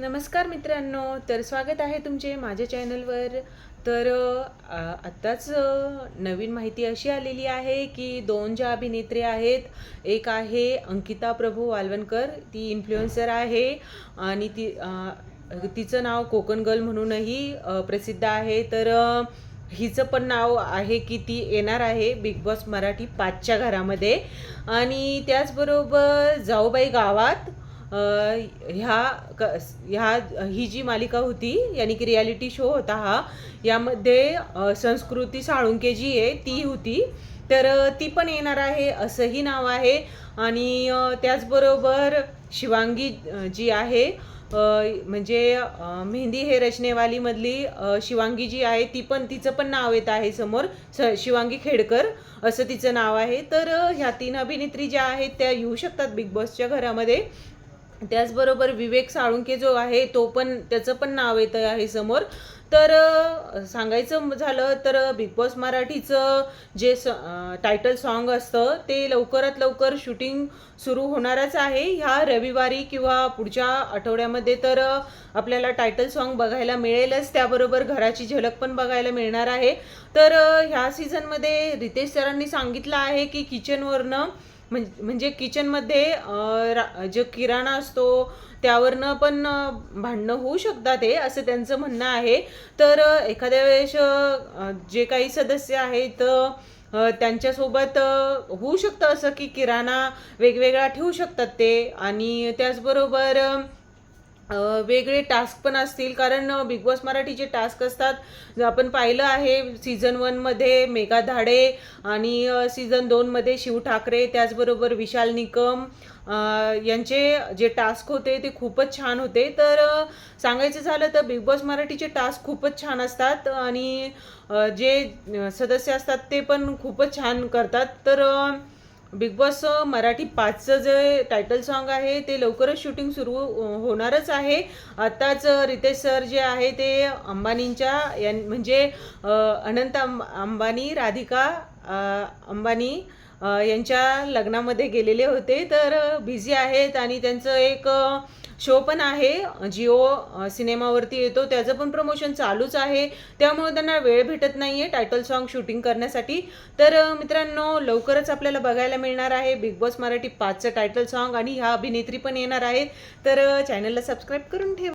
नमस्कार मित्रांनो तर स्वागत आहे तुमचे माझ्या चॅनलवर. तर आत्ताच नवीन माहिती अशी आलेली आहे की दोन ज्या अभिनेत्री आहेत एक आहे अंकिता प्रभू वालवणकर ती इन्फ्लुएन्सर आहे आणि ती तिचं नाव कोकण गर्ल म्हणूनही प्रसिद्ध आहे. तर हिचं पण नाव आहे की ती येणार आहे बिग बॉस मराठी पाचच्या घरामध्ये. आणि त्याचबरोबर जाऊबाई गावात ह्या क ह्या ही जी मालिका होती यानी की रियालिटी शो होता हा यामध्ये संस्कृती साळुंके जी आहे ती होती. तर ती पण येणार आहे असंही नाव आहे. आणि त्याचबरोबर शिवांगी जी आहे म्हणजे मेहंदी हे रचनेवालीमधली शिवांगी जी आहे ती पण तिचं पण नाव येत आहे समोर. स शिवांगी खेडकर असं तिचं नाव आहे. तर ह्या तीन अभिनेत्री ज्या आहेत त्या येऊ शकतात बिग बॉसच्या घरामध्ये. त्याचबरोबर विवेक साळुंके जो आहे तो पण त्याचं पण नाव येतं आहे समोर. तर सांगायचं झालं तर बिग बॉस मराठीचं जे स टायटल सॉन्ग असतं ते लवकरात लवकर शूटिंग सुरू होणारच आहे. ह्या रविवारी किंवा पुढच्या आठवड्यामध्ये तर आपल्याला टायटल सॉन्ग बघायला मिळेलच. त्याबरोबर घराची झलक पण बघायला मिळणार आहे. तर ह्या सीझनमध्ये रितेश सरांनी सांगितलं आहे की किचनवरनं म्हणजे किचनमध्ये रा- जो किराणा असतो त्यावरनं पण भांडणं होऊ शकतात हे असं त्यांचं म्हणणं आहे. तर एखाद्या वेळेस जे काही सदस्य आहेत त्यांच्यासोबत होऊ शकतं असं की किराणा वेगवेगळा ठेवू शकतात ते. आणि त्याचबरोबर वेगळे टास्क पण असतील. कारण बिग बॉस मराठीचे टास्क असतात आपण पाहिलं आहे सीझन वनमध्ये मेघा धाडे आणि सीझन दोनमध्ये शिव ठाकरे त्याचबरोबर विशाल निकम यांचे जे टास्क होते ते खूपच छान होते. तर सांगायचं झालं तर बिग बॉस मराठीचे टास्क खूपच छान असतात आणि जे सदस्य असतात ते पण खूपच छान करतात. तर बिग बॉस मराठी पाचचं जे टायटल सॉन्ग आहे ते लवकरच शूटिंग सुरू होणारच आहे. आत्ताच रितेश सर जे आहे ते अंबानींच्या यां म्हणजे अनंत अंब अंबानी राधिका अंबानी यांच्या लग्नामध्ये गेलेले होते. तर बिझी आहेत आणि त्यांचं एक शो पण आहे. जिओ सिनेमावरती येतो. त्याचं पण प्रमोशन चालूच आहे. त्यामुळे त्यांना वेळ भेटत नाही आहे टायटल सॉन्ग शूटिंग करण्यासाठी. तर मित्रांनो लवकरच आपल्याला बघायला मिळणार आहे बिग बॉस मराठी पाचचं टायटल सॉन्ग आणि ह्या अभिनेत्री पण येणार आहेत. तर चॅनलला सबस्क्राईब करून ठेवा.